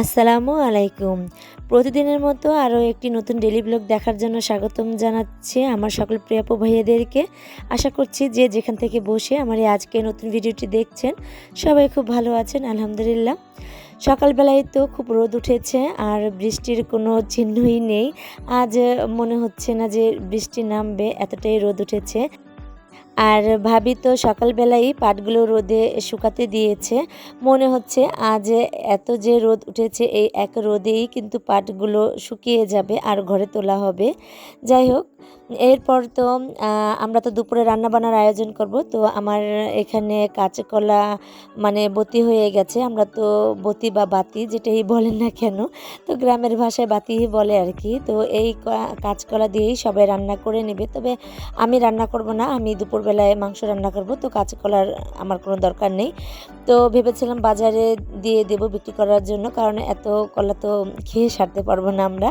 আসসালামু আলাইকুম। প্রতিদিনের মতো আরও একটি নতুন ডেলি ব্লগ দেখার জন্য স্বাগতম জানাচ্ছি আমার সকল প্রিয়াপু ভাইয়াদেরকে। আশা করছি যে যেখান থেকে বসে আমার এই আজকে নতুন ভিডিওটি দেখছেন, সবাই খুব ভালো আছেন, আলহামদুলিল্লাহ। সকালবেলায় তো খুব রোদ উঠেছে আর বৃষ্টির কোনো চিহ্নই নেই। আজ মনে হচ্ছে না যে বৃষ্টি নামবে, এতটাই রোদ উঠেছে। আর ভাবি তো সকালবেলাই পাটগুলো রোদে শুকাতে দিয়েছে। মনে হচ্ছে আজ এত যে রোদ উঠেছে, এই এক রোদেই কিন্তু পাটগুলো শুকিয়ে যাবে আর ঘরে তোলা হবে। যাই হোক, এরপর তো আমরা তো দুপুরে রান্না বান্নার আয়োজন করব। তো আমার এখানে কাঁচকলা মানে বতি হয়ে গেছে। আমরা তো বতি বা বাতি যেটাই বলেন না কেন, তো গ্রামের ভাষায় বাতি বলে আর কি। তো এই কাঁচকলা দিয়েই সবাই রান্না করে নেবে। তবে আমি রান্না করব না, আমি দুপুরবেলায় মাংস রান্না করব, তো কাঁচকলার আমার কোনো দরকার নেই। তো ভেবেছিলাম বাজারে দিয়ে দেব বিক্রি করার জন্য, কারণ এত কলা তো খেয়ে সারতে পারব না আমরা।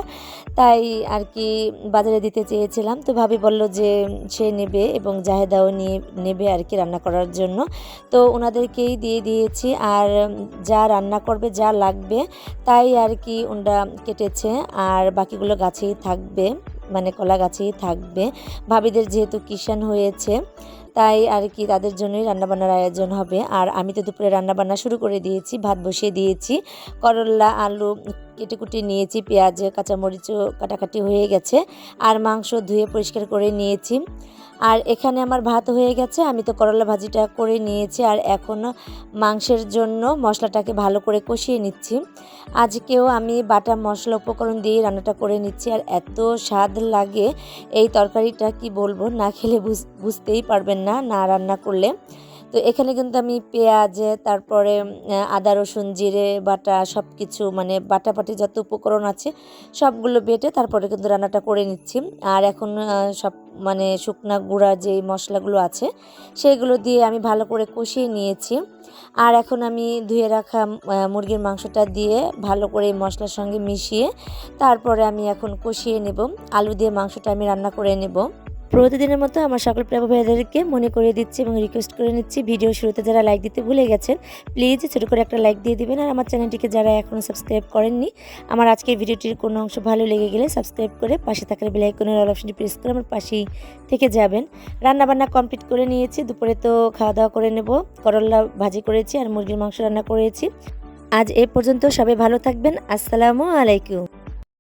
তাই আর কি বাজারে দিতে চেয়েছিলাম, তো ভাবি বলল যে সে নেবে এবং জাহেদাও নিয়ে নেবে আর কি রান্না করার জন্য। তো ওনাদেরকেই দিয়ে দিয়েছি, আর যা রান্না করবে, যা লাগবে, তাই আর কি ওনারা কেটেছে, আর বাকিগুলো গাছেই থাকবে। মানে কলা গাছেই থাকবে। ভাবিদের যেহেতু কিষান হয়েছে, তাই আর কি তাদের জন্যই রান্নাবান্নার আয়োজন হবে। আর আমি তো দুপুরে রান্নাবান্না শুরু করে দিয়েছি, ভাত বসিয়ে দিয়েছি। করল্লা আলু কেটে কুটে নিয়েছি, পেঁয়াজ কাঁচামরিচও কাটাকাটি হয়ে গেছে। আর মাংস ধুয়ে পরিষ্কার করে নিয়েছি। আর এখানে আমার ভাত হয়ে গেছে, আমি তো করলা ভাজিটা করে নিয়েছি। আর এখন মাংসের জন্য মশলাটাকে ভালো করে কষিয়ে নিচ্ছি। আজকেও আমি বাটা মশলা উপকরণ দিয়ে রান্নাটা করে নিচ্ছি। আর এত স্বাদ লাগে এই তরকারিটা, কি বলব? না খেলে বুঝ- বুঝতেই পারবেন না না রান্না করলে। তো এখানে কিন্তু আমি পেঁয়াজে, তারপরে আদা, রসুন, জিরে, বাটা সব কিছু মানে বাটাবাটি যত উপকরণ আছে সবগুলো বেটে তারপরে কিন্তু রান্নাটা করে নিচ্ছি। আর এখন সব মানে শুকনা গুঁড়া যে মশলাগুলো আছে সেইগুলো দিয়ে আমি ভালো করে কষিয়ে নিয়েছি। আর এখন আমি ধুয়ে রাখা মুরগির মাংসটা দিয়ে ভালো করে মশলার সঙ্গে মিশিয়ে তারপরে আমি এখন কষিয়ে নেব। আলু দিয়ে মাংসটা আমি রান্না করে নেব। প্রতিদিনের মতো আমার সকল প্রিয় ভাইদেরকে মনে করিয়ে দিচ্ছি এবং রিকোয়েস্ট করে নিচ্ছি ভিডিও শুরুতে যারা লাইক দিতে ভুলে গেছেন প্লিজ ছোটো করে একটা লাইক দিয়ে দিবেন আর আমার চ্যানেলটিকে যারা এখনও সাবস্ক্রাইব করেননি, আমার আজকের ভিডিওটির কোনো অংশ ভালো লেগে গেলে সাবস্ক্রাইব করে পাশে থাকার বেল আইকনের অল অপশনটি প্রেস করে আমার পাশেই থেকে যাবেন। রান্না বান্না কমপ্লিট করে নিয়েছি, দুপুরে তো খাওয়া দাওয়া করে নেব করল্লা ভাজি করেছি আর মুরগির মাংস রান্না করেছি। আজ এ পর্যন্ত সবাই ভালো থাকবেন, আসসালামু আলাইকুম।